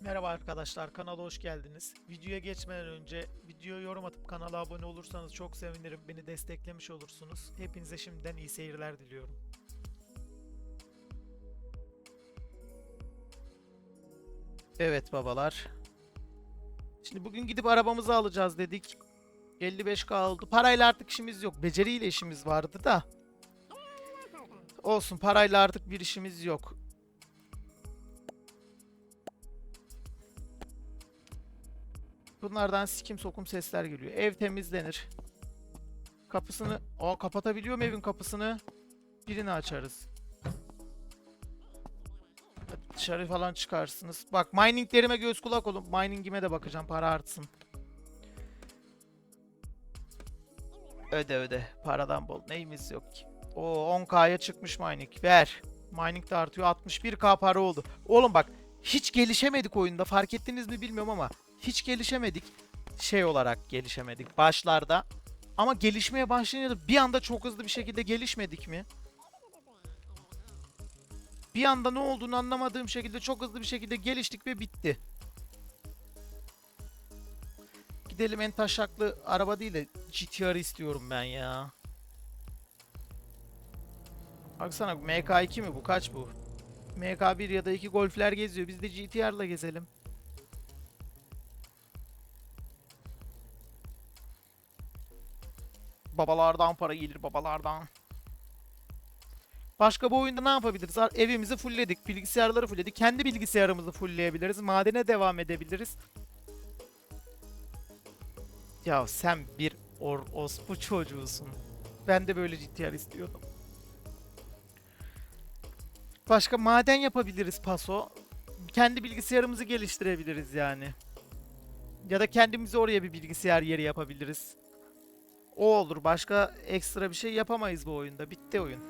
Merhaba arkadaşlar kanala hoş geldiniz. Videoya geçmeden önce videoya yorum atıp kanala abone olursanız çok sevinirim. Beni desteklemiş olursunuz. Hepinize şimdiden iyi seyirler diliyorum. Evet babalar. Şimdi bugün gidip arabamızı alacağız dedik. 55k oldu. Parayla artık işimiz yok. Beceriyle işimiz vardı da. Olsun parayla artık bir işimiz yok. Bunlardan sikim sokum sesler geliyor. Ev temizlenir. Kapısını... Aa kapatabiliyor mu evin kapısını? Birini açarız. Hadi Dışarı falan çıkarsınız. Bak mininglerime göz kulak olun. Miningime de bakacağım para artsın. Öde öde. Paradan bol. Neyimiz yok ki. O 10k'ya çıkmış mining. Ver. Mining de artıyor. 61k para oldu. Oğlum bak hiç gelişemedik oyunda. Fark ettiniz mi bilmiyorum ama hiç gelişemedik. Şey olarak gelişemedik başlarda. Ama gelişmeye başlayınca da bir anda çok hızlı bir şekilde gelişmedik mi? Bir anda ne olduğunu anlamadığım şekilde çok hızlı bir şekilde geliştik ve bitti. Gidelim en taşaklı araba değil de GTR istiyorum ben ya. Baksana MK2 mi bu? Kaç bu? MK1 ya da 2 Golf'ler geziyor. Biz de GTR'la gezelim. Babalardan para gelir babalardan. Başka bu oyunda ne yapabiliriz? Evimizi fullledik, bilgisayarları fullledik. Kendi bilgisayarımızı fullleyebiliriz. Madene devam edebiliriz. Ya sen bir or ospu çocuğusun. Ben de böyle GTR istiyordum. Başka maden yapabiliriz paso. Kendi bilgisayarımızı geliştirebiliriz yani. Ya da kendimize oraya bir bilgisayar yeri yapabiliriz. O olur. Başka ekstra bir şey yapamayız bu oyunda. Bitti oyun.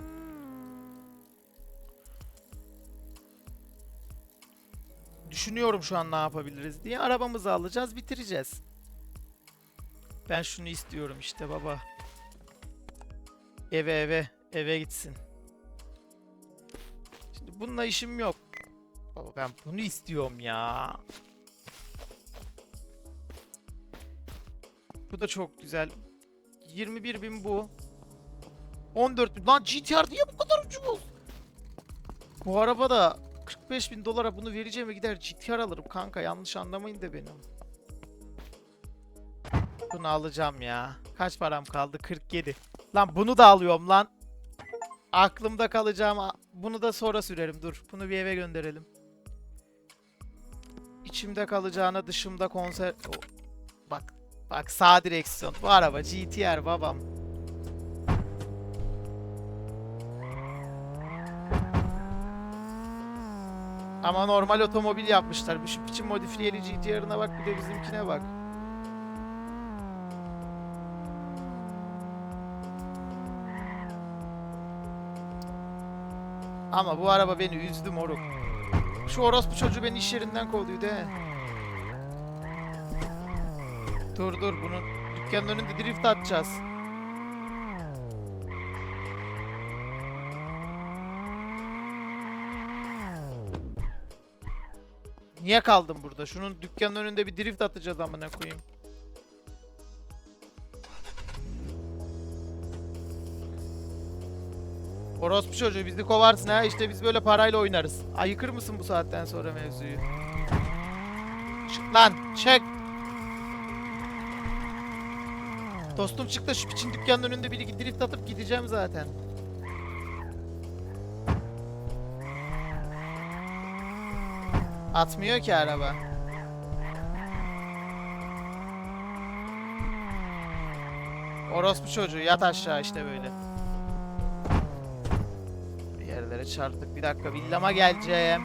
Düşünüyorum şu an ne yapabiliriz diye. Arabamızı alacağız, bitireceğiz. Ben şunu istiyorum işte baba. Eve eve, eve gitsin. Şimdi bununla işim yok. Baba ben bunu istiyorum ya. Bu da çok güzel. 21 bin bu. 14 bin. Lan GTR niye bu kadar ucuz? Bu araba da 45 bin dolara bunu vereceğime gider GTR alırım kanka. Yanlış anlamayın da benim. Bunu alacağım ya. Kaç param kaldı? 47. Lan bunu da alıyorum lan. Aklımda kalacağım. Bunu da sonra sürerim. Dur. Bunu bir eve gönderelim. İçimde kalacağına dışımda konser... O- Bak. Bak sağ direksiyon. Bu araba GTR babam. Ama normal otomobil yapmışlar. Şu biçim modifiyeli GTR'ına bak bir de bizimkine bak. Ama bu araba beni üzdü moruk. Şu orospu çocuğu beni iş yerinden kovduydu he. Dur dur bunu dükkanın önünde drift atacağız. Niye kaldım burada? Şunun dükkanın önünde bir drift atacağız amına koyayım. Orospu çocuğu bizi kovarsın ha işte biz böyle parayla oynarız. Ayıkır mısın bu saatten sonra mevzuyu? Çık lan çık. Dostum çık da şu piçin dükkanın önünde bir drift atıp gideceğim zaten. Atmıyor ki araba. Orospu çocuğu yat aşağı işte böyle. Bir yerlere çarptık. Bir dakika villama geleceğim.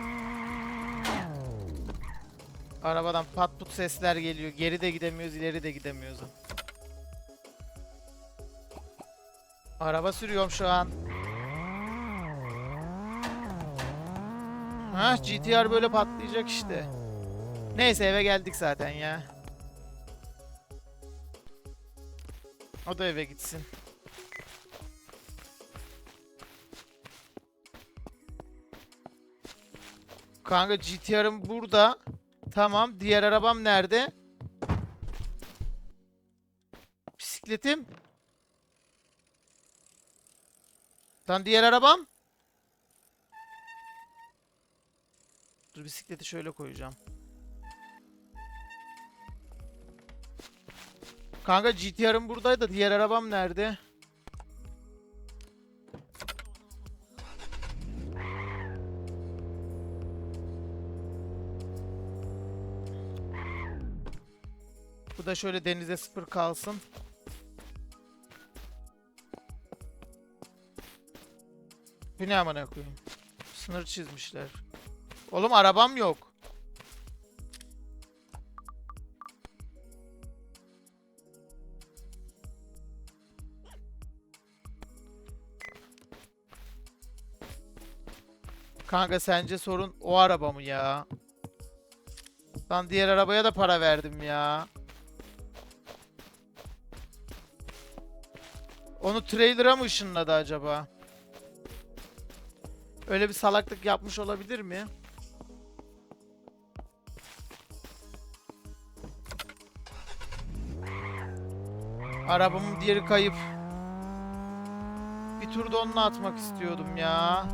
Arabadan pat put sesler geliyor. Geri de gidemiyoruz, ileri de gidemiyoruz. Araba sürüyorum şu an. Ha GTR böyle patlayacak işte. Neyse eve geldik zaten ya. O da eve gitsin. Kanka GTR'ım burada. Tamam. Diğer arabam nerede? Bisikletim. Lan diğer arabam? Dur bisikleti şöyle koyacağım. Kanka GTR'ım buradaydı. Diğer arabam nerede? Bu da şöyle denize sıfır kalsın. Bu ne amına koyayım? Sınır çizmişler. Oğlum arabam yok. Kanka sence sorun o araba mı ya? Lan diğer arabaya da para verdim ya. Onu trailer'a mı ışınladı acaba? Öyle bir salaklık yapmış olabilir mi? Arabamın diğeri kayıp. Bir tur da onunla atmak istiyordum ya.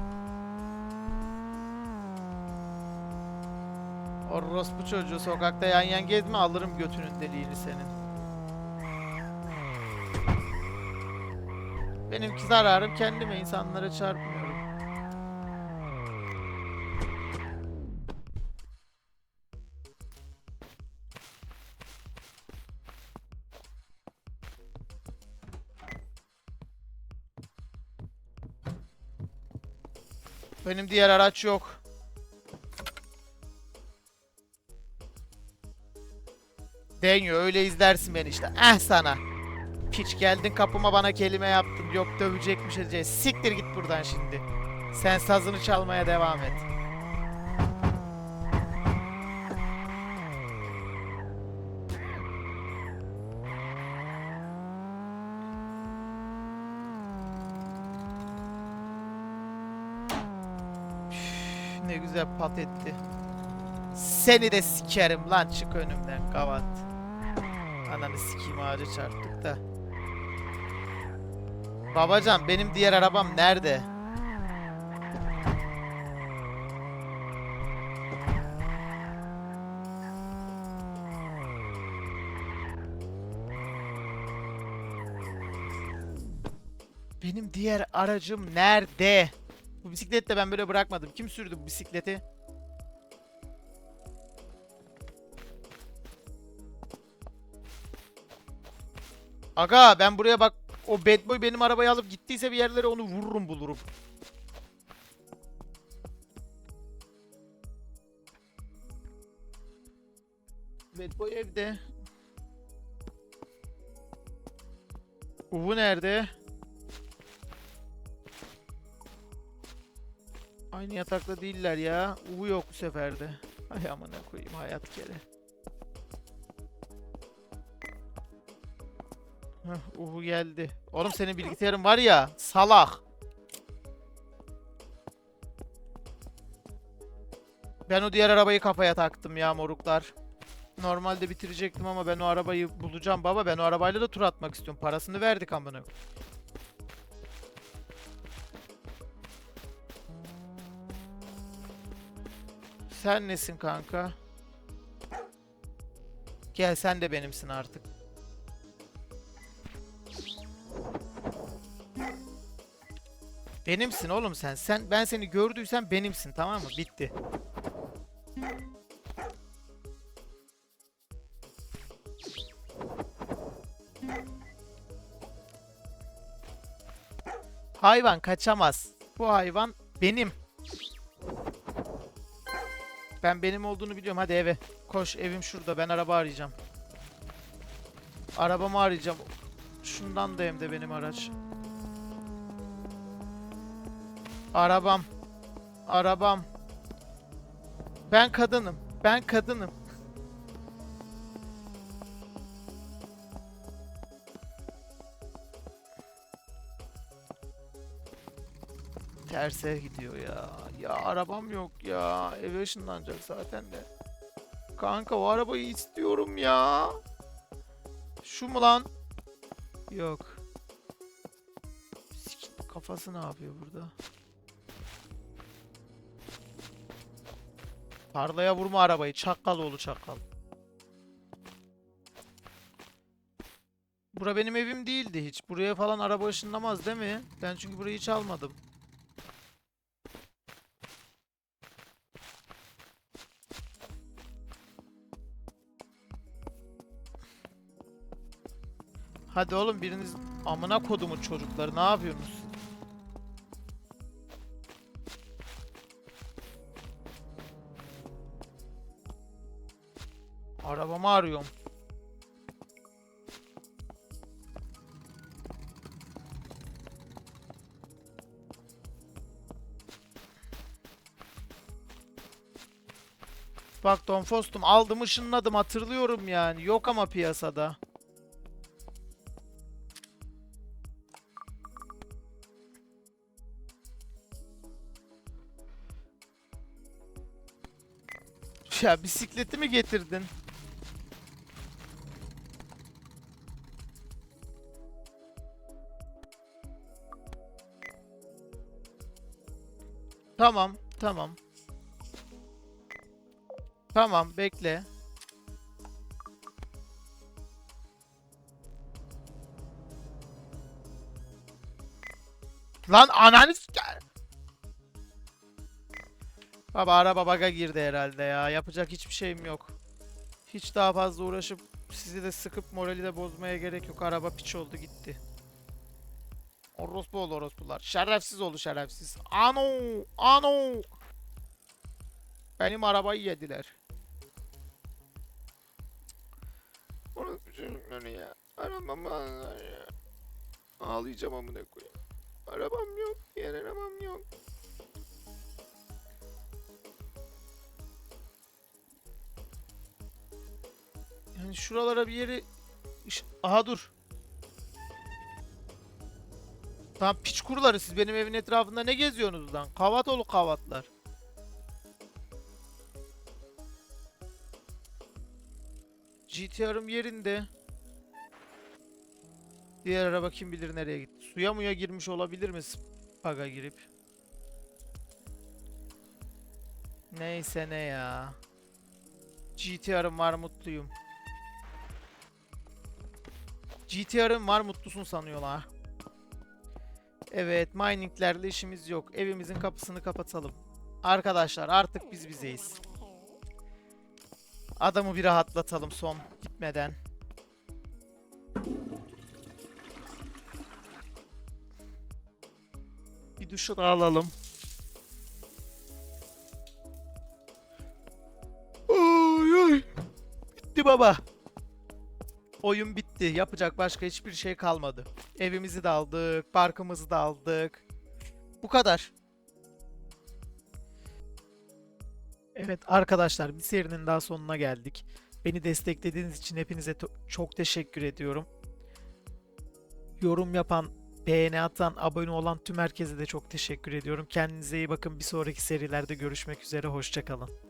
Orospu çocuğu sokakta yan yan gezme alırım götünün deliğini senin. Benimki zararım kendime insanlara çarpmıyorum. Benim diğer araç yok. Denyo öyle izlersin beni işte. Eh sana. Piç geldin kapıma bana kelime yaptın. Yok dövecekmiş edeceğiz. Siktir git buradan şimdi. Sen sazını çalmaya devam et. Ne güzel pat etti. Seni de sikerim lan çık önümden kavat. Ananı sikeyim ağaca çarptık da. Babacan benim diğer arabam nerede? Benim diğer aracım nerede? Bu bisikletle ben böyle bırakmadım. Kim sürdü bu bisikleti? Aga ben buraya bak o bad boy benim arabayı alıp gittiyse bir yerlere onu vururum bulurum. Bad boy evde. Uvu nerede? Aynı yatakta değiller ya. Uvu yok bu seferde. Ay amına koyayım hayat kere. Heh, Uhu geldi. Oğlum senin bilgisayarın var ya salak. Ben o diğer arabayı kafaya taktım ya moruklar. Normalde bitirecektim ama ben o arabayı bulacağım baba. Ben o arabayla da tur atmak istiyorum. Parasını verdik amına. Sen nesin kanka? Gel sen de benimsin artık. Benimsin oğlum sen. Sen ben seni gördüysem benimsin tamam mı? Bitti. Hayvan kaçamaz. Bu hayvan benim. Ben benim olduğunu biliyorum. Hadi eve. Koş evim şurada. Ben araba arayacağım. Arabamı arayacağım. Şundan da hem de benim araç. Arabam. Arabam. Ben kadınım. Ben kadınım. Terse gidiyor ya. Ya arabam yok ya. Eve ışınlanacak zaten de. Kanka o arabayı istiyorum ya. Şu mu lan? Yok. Kafası ne yapıyor burada? Tarlaya vurma arabayı. Çakkal oğlu çakkal. Bura benim evim değildi hiç. Buraya falan araba ışınlamaz değil mi? Ben çünkü burayı hiç almadım. Hadi oğlum biriniz amına kodumun çocukları ne yapıyorsunuz? Arabamı arıyorum. Bak Don Fostum aldım ışınladım hatırlıyorum yani. Yok ama piyasada. Ya bisikleti mi getirdin? Tamam, tamam. Tamam, bekle. Lan ananı Baba araba baga girdi herhalde ya. Yapacak hiçbir şeyim yok. Hiç daha fazla uğraşıp sizi de sıkıp morali de bozmaya gerek yok. Araba piç oldu gitti. Orospu oldu orospular. Şerefsiz oldu şerefsiz. Ano! Ano! Benim arabayı yediler. Orospu çocukları ya. Arabam ya. Ağlayacağım amına koyayım. Arabam yok. Diğer arabam yok. Şuralara bir yeri... Aha dur. Tamam piç kuruları siz benim evin etrafında ne geziyorsunuz lan? Kavat olu kavatlar. GTR'ım yerinde. Diğer araba kim bilir nereye gitti. Suya muya girmiş olabilir mi? Paga girip. Neyse ne ya. GTR'ım var mutluyum. GTR'ın var mutlusun sanıyorlar. Evet mininglerle işimiz yok. Evimizin kapısını kapatalım. Arkadaşlar artık biz bizeyiz. Adamı bir rahatlatalım son gitmeden. Bir duşu da alalım. Oy oy. Bitti baba. Oyun bitti. Yapacak başka hiçbir şey kalmadı. Evimizi de aldık, parkımızı da aldık. Bu kadar. Evet arkadaşlar bir serinin daha sonuna geldik. Beni desteklediğiniz için hepinize çok teşekkür ediyorum. Yorum yapan, beğeni atan, abone olan tüm herkese de çok teşekkür ediyorum. Kendinize iyi bakın. Bir sonraki serilerde görüşmek üzere. Hoşçakalın.